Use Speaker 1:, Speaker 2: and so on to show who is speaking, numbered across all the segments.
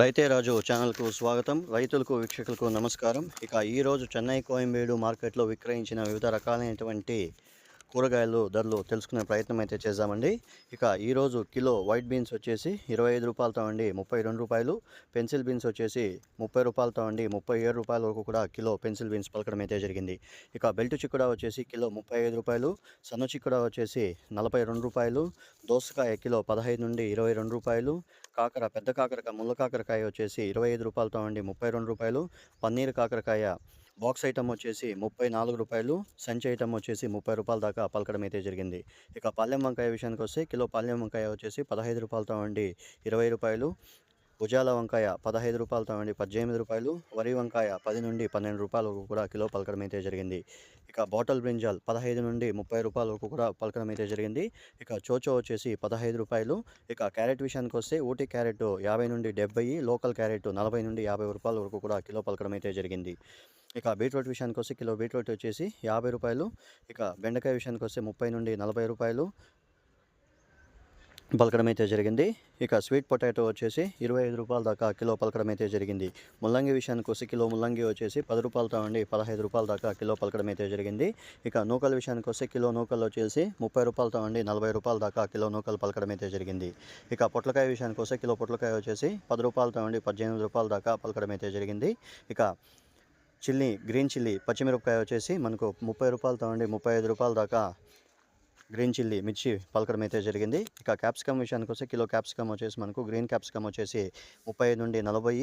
Speaker 1: రైతే రాజు ఛానల్కు స్వాగతం. రైతులకు వీక్షకులకు నమస్కారం. ఇక ఈరోజు చెన్నై కోయంబేడు మార్కెట్లో విక్రయించిన వివిధ రకాలైనటువంటి కూరగాయలు ధరలు తెలుసుకునే ప్రయత్నం అయితే చేద్దామండి. ఇక ఈరోజు కిలో వైట్ బీన్స్ వచ్చేసి ఇరవై ఐదు రూపాయలతో అండి ముప్పై రెండు రూపాయలు. పెన్సిల్ బీన్స్ వచ్చేసి ముప్పై రూపాయలతో అండి ముప్పై ఏడు రూపాయల వరకు కూడా కిలో పెన్సిల్ బీన్స్ పలకడం అయితే జరిగింది. ఇక బెల్ట్ చిక్కుడా వచ్చేసి కిలో ముప్పై ఐదు రూపాయలు. సన్న చిక్కుడా వచ్చేసి నలభై రెండు రూపాయలు. దోసకాయ కిలో పదహైదు నుండి ఇరవై రెండు రూపాయలు. కాకర పెద్ద కాకరకాయ ముళ్ళ కాకరకాయ వచ్చేసి ఇరవై ఐదు రూపాయలతో అండి ముప్పై రెండు రూపాయలు. పన్నీర్ కాకరకాయ బాక్స్ ఐటమ్ వచ్చేసి ముప్పై నాలుగు రూపాయలు సంచి ఐటమ్ వచ్చేసి ముప్పై రూపాయల దాకా పలకడం అయితే జరిగింది. ఇక పల్లెం వంకాయ విషయానికి వస్తే కిలో పల్లెం వంకాయ వచ్చేసి పదహైదు రూపాయలతో అండి ఇరవై రూపాయలు ఉజాల వంకాయ పదహైదు రూపాయలతో అండి పద్దెనిమిది రూపాయలు వరి వంకాయ పది నుండి పన్నెండు రూపాయల వరకు కూడా కిలో పలకడం అయితే జరిగింది. ఇక బాటల్ బ్రింజాల్ పదహైదు నుండి ముప్పై రూపాయల వరకు కూడా పలకడం అయితే జరిగింది. ఇక చోచో వచ్చేసి పదహైదు రూపాయలు ఇక క్యారెట్ విషయానికి వస్తే ఊటీ క్యారెట్ యాభై నుండి డెబ్బై లోకల్ క్యారెట్ నలభై నుండి యాభై రూపాయల వరకు కూడా కిలో పలకడం అయితే జరిగింది. ఇక బీట్రూట్ విషయానికి వస్తే కిలో బీట్రూట్ వచ్చేసి యాభై రూపాయలు. ఇక బెండకాయ విషయానికి వస్తే ముప్పై నుండి నలభై రూపాయలు. పలకడం అయితే జరిగింది. ఇక స్వీట్ పొటాటో వచ్చేసి ఇరవై ఐదు రూపాయల దాకా కిలో పలకడం అయితే జరిగింది. ముల్లంగి విషయానికి వస్తే కిలో ముల్లంగి వచ్చేసి పది రూపాయలతో ఉండి పదహైదు రూపాయల దాకా కిలో పలకడం అయితే జరిగింది. ఇక నూకల విషయానికి వస్తే కిలో నూకలు వచ్చేసి ముప్పై రూపాయలతో ఉండి నలభై రూపాయల దాకా కిలో నూకలు పలకడం అయితే జరిగింది. ఇక పొట్లకాయ విషయానికి వస్తే కిలో పొట్లకాయ వచ్చేసి పది రూపాయలతో ఉండి పద్దెనిమిది రూపాయల దాకా పలకడం అయితే జరిగింది. ఇక చిల్లీ గ్రీన్ చిల్లీ పచ్చిమిరపకాయ వచ్చేసి మనకు ముప్పై రూపాయలతో అండి ముప్పై ఐదు రూపాయల దాకా గ్రీన్ చిల్లీ మిర్చి పలకడం అయితే జరిగింది. ఇక క్యాప్సికమ్ విషయానికి వస్తే కిలో క్యాప్సికమ్ వచ్చేసి మనకు గ్రీన్ క్యాప్సికమ్ వచ్చేసి ముప్పై ఐదు నుండి నలభై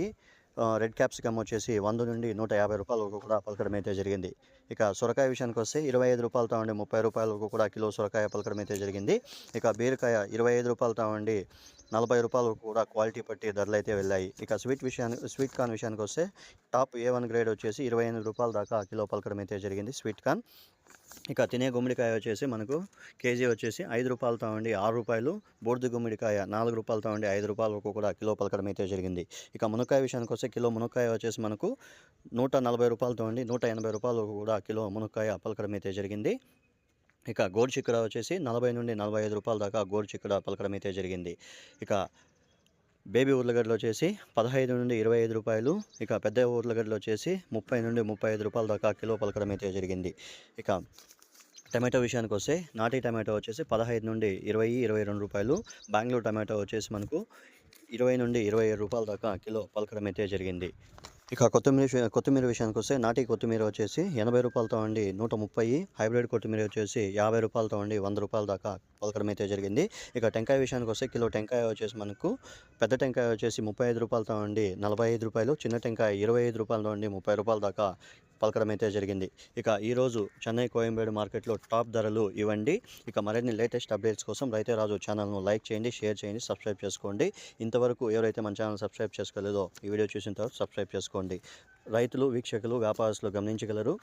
Speaker 1: రెడ్ క్యాప్సికమ్ వచ్చేసి వంద నుండి నూట యాభై రూపాయల వరకు కూడా పలకడం అయితే జరిగింది. ఇక సొరకాయ విషయానికి వస్తే ఇరవై ఐదు రూపాయలతో ఉండి ముప్పై రూపాయల వరకు కూడా కిలో సొరకాయ పలకడం అయితే జరిగింది. ఇక బీరకాయ ఇరవై ఐదు రూపాయలతో ఉండి నలభై రూపాయల వరకు కూడా క్వాలిటీ పట్టి ధరలు అయితే వెళ్ళాయి. ఇక స్వీట్ విషయానికి స్వీట్ కార్న్ విషయానికి వస్తే టాప్ ఏ వన్ గ్రేడ్ వచ్చేసి ఇరవై ఎనిమిది రూపాయల దాకా కిలో పలకడం అయితే జరిగింది స్వీట్ కార్న్. ఇక తినే గుమ్మడికాయ వచ్చేసి మనకు కేజీ వచ్చేసి ఐదు రూపాయలతో ఉండి ఆరు రూపాయలు. బూడిద గుమ్మడికాయ నాలుగు రూపాయలతో ఉండి ఐదు రూపాయల వరకు కూడా కిలో పలకడం అయితే జరిగింది. ఇక మునక్కాయ విషయానికి వస్తే కిలో మునక్కాయ వచ్చేసి మనకు నూట నలభై రూపాయలతో ఉండి నూట ఎనభై రూపాయల వరకు కూడా కిలో మునక్కాయ పలకడం అయితే జరిగింది. ఇక గోరు చిక్కుడ వచ్చేసి నలభై నుండి నలభై ఐదు రూపాయల దాకా గోరు చిక్కుడ పలకడం అయితే జరిగింది. ఇక బేబీ ఉర్లగడ్డలు వచ్చేసి పదహైదు నుండి ఇరవై ఐదు రూపాయలు ఇక పెద్ద ఉర్లగడ్డలు వచ్చేసి ముప్పై నుండి ముప్పై ఐదు రూపాయల దాకా కిలో పలకడం అయితే జరిగింది. ఇక టమాటో విషయానికి వస్తే నాటి టమాటో వచ్చేసి పదహైదు నుండి ఇరవై ఇరవై రెండు రూపాయలు బెంగళూరు టమాటో వచ్చేసి మనకు ఇరవై నుండి ఇరవై ఏడు రూపాయల దాకా కిలో పలకడం అయితే జరిగింది. ఇక కొత్తిమీర కొత్తిమీర విషయానికి వస్తే నాటి కొత్తిమీర వచ్చేసి ఎనభై రూపాయలతో అండి నూట ముప్పై హైబ్రిడ్ కొత్తిమీర వచ్చేసి యాభై రూపాయలతో అండి వంద రూపాయల దాకా పలకడం అయితే జరిగింది. ఇక టెంకాయ విషయానికి వస్తే కిలో టెంకాయ వచ్చేసి మనకు పెద్ద టెంకాయ వచ్చేసి ముప్పై ఐదు రూపాయలతో నుండి నలభై ఐదు రూపాయలు చిన్న టెంకాయ ఇరవై ఐదు రూపాయలతో నుండి ముప్పై రూపాయల దాకా పలకడం అయితే జరిగింది. ఇక ఈరోజు చెన్నై కోయంబేడు మార్కెట్లో టాప్ ధరలు ఇవ్వండి. ఇక మరిన్ని లేటెస్ట్ అప్డేట్స్ కోసం రైతే రాజు ఛానల్ను లైక్ చేయండి షేర్ చేయండి సబ్స్క్రైబ్ చేసుకోండి. ఇంతవరకు ఎవరైతే మన ఛానల్ సబ్స్క్రైబ్ చేసుకోలేదో ఈ వీడియో చూసిన తర్వాత సబ్స్క్రైబ్ చేసుకోండి. రైతులు వీక్షకులు వ్యాపారస్తులు గమనించగలరు.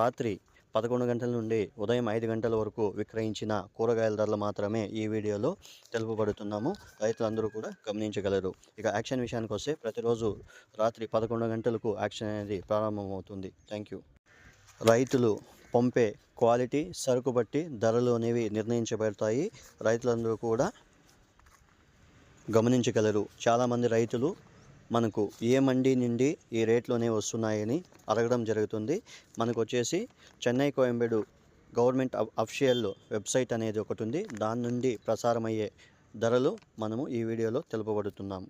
Speaker 1: రాత్రి పదకొండు గంటల నుండి ఉదయం ఐదు గంటల వరకు విక్రయించిన కూరగాయల ధరలు మాత్రమే ఈ వీడియోలో తెలుపబడుతున్నాము. రైతులందరూ కూడా గమనించగలరు. ఇక యాక్షన్ విషయానికి వస్తే ప్రతిరోజు రాత్రి పదకొండు గంటలకు యాక్షన్ అనేది ప్రారంభమవుతుంది. Thank you. రైతులు పంపే క్వాలిటీ సరుకు బట్టి ధరలు అనేవి నిర్ణయించబడతాయి. రైతులందరూ కూడా గమనించగలరు. చాలామంది రైతులు మనకు ఏ మండి నుండి ఈ రేట్లోనే వస్తున్నాయని అడగడం జరుగుతుంది. మనకు వచ్చేసి Chennai Koyambedu government official website అనేది ఒకటి ఉంది. దాని నుండి ప్రసారమయ్యే ధరలు మనము ఈ వీడియోలో తెలుపబడుతున్నాము